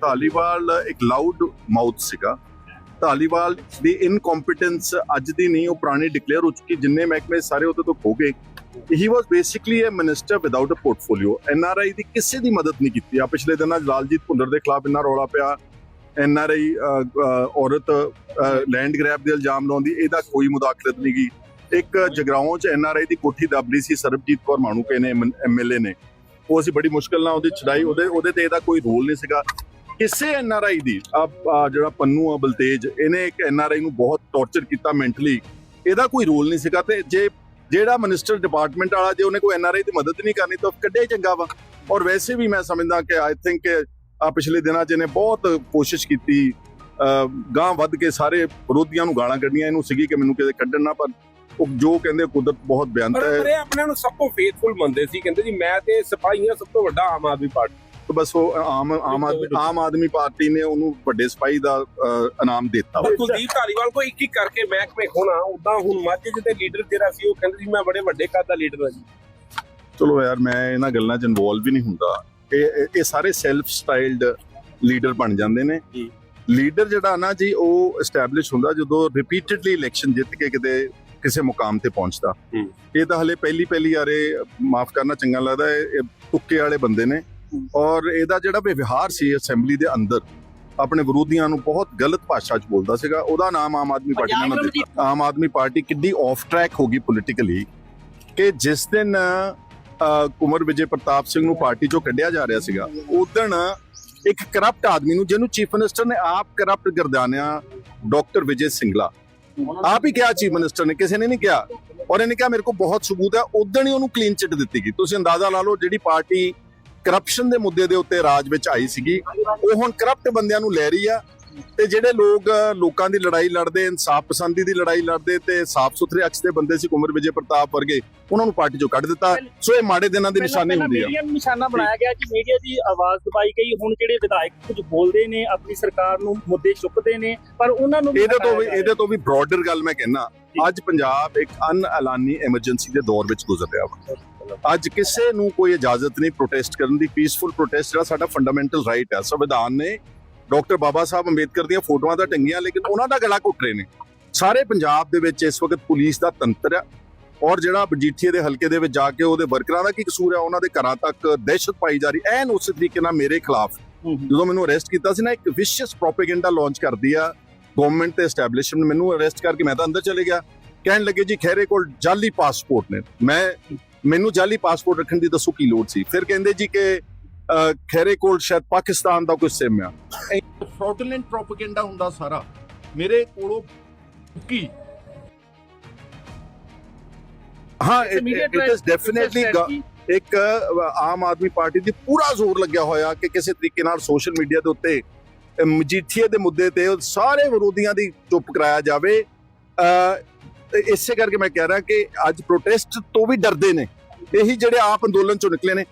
ਧਾਲੀਵਾਲ ਇੱਕ loud mouth ਸੀਗਾ। ਧਾਲੀਵਾਲ ਦੀ ਇਨਕੰਪੀਟੈਂਸ ਅੱਜ ਦੀ ਨਹੀਂ, ਉਹ ਪੁਰਾਣੀ ਡਿਕਲੇਅਰ ਹੋ ਚੁੱਕੀ, ਜਿੰਨੇ ਮਹਿਕਮੇ ਸਾਰੇ ਉਹਦੇ ਤੋਂ ਖੋ ਗਏ। He was basically a minister without a portfolio NRI ਦੀ ਕਿਸੇ ਦੀ ਮਦਦ ਨਹੀਂ ਕੀਤੀ। ਆ ਪਿਛਲੇ ਦਿਨਾਂ ਲਾਲਜੀਤ ਭੁੰਡਰ ਦੇ ਖਿਲਾਫ ਇੰਨਾ ਰੌਲਾ ਪਿਆ। ਆਈ ਔਰਤ ਲੈਂਡ ਗ੍ਰੈਬ ਦੇ ਇਲਜ਼ਾਮ ਲਾਉਂਦੀ ਇਹਦਾ ਕੋਈ ਮੁਦਾਖਲਤ ਨਹੀਂ ਗਈ ਇੱਕ ਜਗਰਾਉਂ 'ਚ ਐਨ ਆਰ ਆਈ ਦੀ ਕੋਠੀ ਦੱਬਲੀ ਸੀ ਸਰਬਜੀਤ ਕੌਰ ਮਾਣੂਕੇ ਨੇ ਐਮ ਐਲ ਏ ਨੇ। ਉਹ ਅਸੀਂ ਬੜੀ ਮੁਸ਼ਕਲ ਨਾਲ ਉਹਦੀ ਛਡਾਈ, ਉਹਦੇ ਉਹਦੇ ਤੇ ਇਹਦਾ ਕੋਈ ਰੋਲ ਨਹੀਂ ਸੀਗਾ। ਕਿਸੇ ਐਨਆਰਆਈ ਦੀ ਆ ਜਿਹੜਾ ਪੰਨੂ ਆ ਬਲਤੇਜ ਇਹਨੇ ਇੱਕ ਐਨਆਰਆਈ ਨੂੰ ਬਹੁਤ ਟੌਰਚਰ ਕੀਤਾ ਮੈਂਟਲੀ ਇਹਦਾ ਕੋਈ ਰੋਲ ਨਹੀਂ ਸੀਗਾ ਤੇ ਜੇ ਜਿਹੜਾ ਮਿਨਿਸਟਰ ਡਿਪਾਰਟਮੈਂਟ ਵਾਲਾ ਜੇ ਉਹਨੇ ਕੋਈ ਐਨਆਰਆਈ ਦੀ ਮਦਦ ਨਹੀਂ ਕਰਨੀ ਤਾਂ ਕੱਢਿਆ ਹੀ ਚੰਗਾ ਵਾ। ਔਰ ਵੈਸੇ ਵੀ ਮੈਂ ਸਮਝਦਾ ਕਿ ਆਈ ਥਿੰਕ ਆ ਪਿਛਲੇ ਦਿਨਾਂ 'ਚ ਇਹਨੇ ਬਹੁਤ ਕੋਸ਼ਿਸ਼ ਕੀਤੀ ਗਾਂ ਵੱਧ ਕੇ ਸਾਰੇ ਵਿਰੋਧੀਆਂ ਨੂੰ ਗਾਲਾਂ ਕੱਢੀਆਂ ਇਹਨੂੰ ਸੀਗੀ ਕਿ ਮੈਨੂੰ ਕਿਤੇ ਕੱਢਣ ਨਾ ਪਰ ਉਹ ਜੋ ਕਹਿੰਦੇ ਕੁਦਰਤ ਬਹੁਤ ਬਿਆਨਤ ਹੈ। ਪਰ ਆਪਣੇ ਨੂੰ ਸਭ ਤੋਂ ਫੇਥਫੁਲ ਮੰਨਦੇ ਸੀ ਕਹਿੰਦੇ ਜੀ ਮੈਂ ਤੇ ਸਿਪਾਹੀਆਂ ਸਭ ਤੋਂ ਵੱਡਾ ਆਮ ਆਦਮੀ ਪਾਰਟੀ ਤਾਂ ਬਸ ਉਹ ਆਮ ਆਮ ਆਦਮੀ ਆਮ ਆਦਮੀ ਪਾਰਟੀ ਨੇ ਉਹਨੂੰ ਵੱਡੇ ਸਿਪਾਹੀ ਦਾ ਅ, ਇਨਾਮ ਦਿੱਤਾ। ਪਰ ਕੁਲਦੀਪ ਧਾਲੀਵਾਲ ਕੋ ਇੱਕ ਇੱਕ ਕਰਕੇ ਮਹਿਕਮੇ ਹੋਣਾ ਉਦਾਂ ਹੁਣ ਮਾਝੇ ਦੇ ਲੀਡਰ ਜਿਹੜਾ ਸੀ ਉਹ ਕਹਿੰਦੇ ਸੀ ਮੈਂ ਬੜੇ ਵੱਡੇ ਕੱਦ ਦਾ ਲੀਡਰ ਹਾਂ ਜੀ। ਚਲੋ ਯਾਰ ਮੈਂ ਇਹਨਾਂ ਗੱਲਾਂ 'ਚ ਇਨਵੋਲਵ ਵੀ ਨਹੀਂ ਹੁੰਦਾ। ਇਹ ਇਹ- ਇਹ ਸਾਰੇ ਸੈਲਫ ਸਟਾਈਲਡ ਲੀਡਰ ਬਣ ਜਾਂਦੇ ਨੇ। ਜੀ। ਲੀਡਰ ਜਿਹੜਾ ਨਾ ਜੀ ਉਹ ਐਸਟੈਬਲਿਸ਼ ਹੁੰਦਾ ਜਦੋਂ ਰਿਪੀਟਡਲੀ ਇਲੈਕਸ਼ਨ ਜਿੱਤ ਕੇ ਕਿਤੇ ਕਿਸੇ ਮੁਕਾਮ ਤੇ ਪਹੁੰਚਦਾ। ਹੂੰ। ਇਹ ਤਾਂ ਹਲੇ ਪਹਿਲੀ ਪਹਿਲੀ ਯਾਰੇ ਮਾਫ ਕਰਨਾ ਚੰਗਾ ਲੱਗਦਾ ਇਹ ਤੁੱਕੇ ਵਾਲੇ ਬੰਦੇ ਨੇ। ਔਰ ਇਹਦਾ ਜਿਹੜਾ ਵਿਵਹਾਰ ਸੀ ਅਸੈਂਬਲੀ ਦੇ ਅੰਦਰ ਆਪਣੇ ਵਿਰੋਧੀਆਂ ਨੂੰ ਬਹੁਤ ਗਲਤ ਭਾਸ਼ਾ 'ਚ ਬੋਲਦਾ ਸੀਗਾ ਉਹਦਾ ਨਾਮ ਆਮ ਆਦਮੀ ਪਾਰਟੀ ਨੇ ਨਾ ਦਿੱਤਾ ਆਮ ਆਦਮੀ ਪਾਰਟੀ ਕਿੰਨੀ ਆਫ ਟਰੈਕ ਹੋ ਗਈ ਪੋਲਿਟੀਕਲੀ ਕਿ ਜਿਸ ਦਿਨ ਅ, ਕੁੰਵਰ ਵਿਜੇ ਪ੍ਰਤਾਪ ਸਿੰਘ ਨੂੰ ਪਾਰਟੀ ਚੋਂ ਕੱਢਿਆ ਜਾ ਰਿਹਾ ਸੀਗਾ ਉਦਣ ਇੱਕ ਕਰਪਟ ਆਦਮੀ ਨੂੰ ਜਿਹਨੂੰ ਚੀਫ ਮਿਨਿਸਟਰ ਨੇ ਆਪ ਕਰਪਟ ਗਰਦਾਨਿਆ ਡਾਕਟਰ ਵਿਜੇ ਸਿੰਗਲਾ ਆਪ ਹੀ ਕਿਹਾ ਚੀਫ ਮਿਨਿਸਟਰ ਨੇ ਕਿਸੇ ਨੇ ਨਹੀਂ ਕਿਹਾ। ਔਰ ਇਹਨੇ ਕਿਹਾ ਮੇਰੇ ਕੋਲ ਬਹੁਤ ਸਬੂਤ ਹੈ ਉਦਣ ਹੀ ਉਹਨੂੰ ਕਲੀਨ ਚਿੱਟ ਦਿੱਤੀ ਗਈ। ਤੁਸੀਂ ਅੰਦਾਜ਼ਾ ਲਾ ਲਓ ਜਿਹੜੀ ਪਾਰਟੀ ਕਰਪਸ਼ਨ ਦੇ ਮੁੱਦੇ ਦੇ ਉੱਤੇ ਰਾਜ ਵਿੱਚ ਆਈ ਸੀਗੀ। ਉਹ ਹੁਣ ਕਰਪਟ ਬੰਦਿਆਂ ਨੂੰ ਲੈ ਰਹੀ ਆ ਤੇ ਜਿਹੜੇ ਲੋਕ ਲੋਕਾਂ ਦੀ ਲੜਾਈ ਲੜਦੇ ਇਨਸਾਫ ਪਸੰਦੀ ਦੀ ਲੜਾਈ ਲੜਦੇ ਤੇ ਸਾਫ਼ ਸੁਥਰੇ ਅਕਸ ਦੇ ਬੰਦੇ ਸੀ ਕੁਮਰ ਵਿਜੇ ਪ੍ਰਤਾਪ ਵਰਗੇ ਉਹਨਾਂ ਨੂੰ ਪਾਰਟੀ ਚੋਂ ਕੱਢ ਦਿੱਤਾ। ਸੋ ਇਹ ਮਾੜੇ ਦਿਨਾਂ ਦੀ ਨਿਸ਼ਾਨੀ ਹੁੰਦੀ ਆ। ਮੀਡੀਆ ਨੂੰ ਨਿਸ਼ਾਨਾ ਬਣਾਇਆ ਗਿਆ ਕਿ ਮੀਡੀਆ ਦੀ ਆਵਾਜ਼ ਦਬਾਈ ਗਈ। ਹੁਣ ਜਿਹੜੇ ਵਿਧਾਇਕ ਕੁਝ ਬੋਲਦੇ ਨੇ ਆਪਣੀ ਸਰਕਾਰ ਨੂੰ ਮੁੱਦੇ ਚੁੱਕਦੇ ਨੇ ਪਰ ਉਹਨਾਂ ਨੂੰ ਇਹਦੇ ਤੋਂ ਵੀ ਇਹਦੇ ਤੋਂ ਵੀ ਬ੍ਰੌਡਰ ਗੱਲ ਮੈਂ ਕਹਿਣਾ ਅੱਜ ਪੰਜਾਬ ਇੱਕ ਅਨਐਲਾਨੀ ਐਮਰਜੈਂਸੀ ਦੇ ਦੌਰ ਵਿੱਚ ਗੁਜ਼ਰ ਰਿਹਾ ਵਾ। ਅੱਜ ਕਿਸੇ ਨੂੰ ਕੋਈ ਇਜਾਜ਼ਤ ਨਹੀਂ ਪ੍ਰੋਟੈਸਟ ਕਰਨ ਦੀ ਪੀਸਫੁਲ ਪ੍ਰੋਟੈਸਟ ਜਿਹੜਾ ਸਾਡਾ ਫੰਡਾਮੈਂਟਲ ਰਾਈਟ ਹੈ ਸੰਵਿਧਾਨ ਨੇ। ਡਾਕਟਰ ਬਾਬਾ ਸਾਹਿਬ ਅੰਬੇਦਕਰ ਦੀਆਂ ਫੋਟੋਆਂ ਤਾਂ ਟੰਗੀਆਂ ਲੇਕਿਨ ਉਹਨਾਂ ਦਾ ਗਲਾ ਘੁੱਟ ਰਹੇ ਨੇ। ਸਾਰੇ ਪੰਜਾਬ ਦੇ ਵਿੱਚ ਇਸ ਵਕਤ ਪੁਲਿਸ ਦਾ ਤੰਤਰ ਹੈ ਔਰ ਜਿਹੜਾ ਬਜੀਠੀਏ ਦੇ ਹਲਕੇ ਦੇ ਵਿੱਚ ਜਾ ਕੇ ਉਹਦੇ ਵਰਕਰਾਂ ਦਾ ਕੀ ਕਸੂਰ ਹੈ ਉਹਨਾਂ ਦੇ ਘਰਾਂ ਤੱਕ ਦਹਿਸ਼ਤ ਪਾਈ ਜਾ ਰਹੀ ਐਨ ਉਸੇ ਤਰੀਕੇ ਨਾਲ ਮੇਰੇ ਖਿਲਾਫ। ਜਦੋਂ ਮੈਨੂੰ ਅਰੈਸਟ ਕੀਤਾ ਸੀ ਨਾ ਇੱਕ ਵਿਸ਼ੀਅਸ ਪ੍ਰੋਪੇਗੈਂਡਾ ਲਾਂਚ ਕਰਦੀ ਆ ਗਵਰਨਮੈਂਟ ਤੇ ਐਸਟੈਬਲਿਸ਼ਮੈਂਟ ਮੈਨੂੰ ਅਰੈਸਟ ਕਰਕੇ ਮੈਂ ਤਾਂ ਅੰਦਰ ਚਲੇ ਗਿਆ। ਕਹਿਣ ਲੱਗੇ ਜੀ ਖੈਰੇ ਕੋਲ ਜਾਲੀ ਪਾਸਪੋਰਟ ਨੇ। ਮੈਂ ਮੈਨੂੰ ਜਾਲੀ ਪਾਸਪੋਰਟ ਰੱਖਣ ਦੀ ਦੱਸੋ ਕੀ ਲੋੜ ਸੀ? ਫਿਰ ਕਹਿੰਦੇ ਜੀ ਕਿ ਖੈਰੇ ਕੋਲ ਸ਼ਾਇਦ ਪਾਕਿਸਤਾਨ ਦਾ ਕੋਈ ਸਿਮ ਆ। ਫ੍ਰੋਡੂਲੈਂਟ ਪ੍ਰੋਪੇਗੈਂਡਾ ਹੁੰਦਾ ਸਾਰਾ। ਮੇਰੇ ਕੋਲੋਂ ਕੀ? ਹਾਂ ਇਟ ਇਜ਼ ਡੈਫੀਨਿਟਲੀ ਇੱਕ ਆਮ ਆਦਮੀ ਪਾਰਟੀ ਦੀ ਪੂਰਾ ਜ਼ੋਰ ਲੱਗਿਆ ਹੋਇਆ ਕਿ ਕਿਸੇ ਤਰੀਕੇ ਨਾਲ ਸੋਸ਼ਲ ਮੀਡੀਆ ਦੇ ਉੱਤੇ ਮਜੀਠੀਏ ਦੇ ਮੁੱਦੇ ਤੇ ਸਾਰੇ ਵਿਰੋਧੀਆਂ ਦੀ ਚੁੱਪ ਕਰਾਇਆ ਜਾਵੇ। ਇਸੇ ਕਰਕੇ ਮੈਂ ਕਹਿ ਰਿਹਾ ਕਿ ਅੱਜ ਪ੍ਰੋਟੈਸਟ ਤੋਂ ਵੀ ਡਰਦੇ ਨੇ। ਇਹੀ ਜਿਹੜੇ ਆਪ ਅੰਦੋਲਨ ਚੋਂ ਨਿਕਲੇ ਨੇ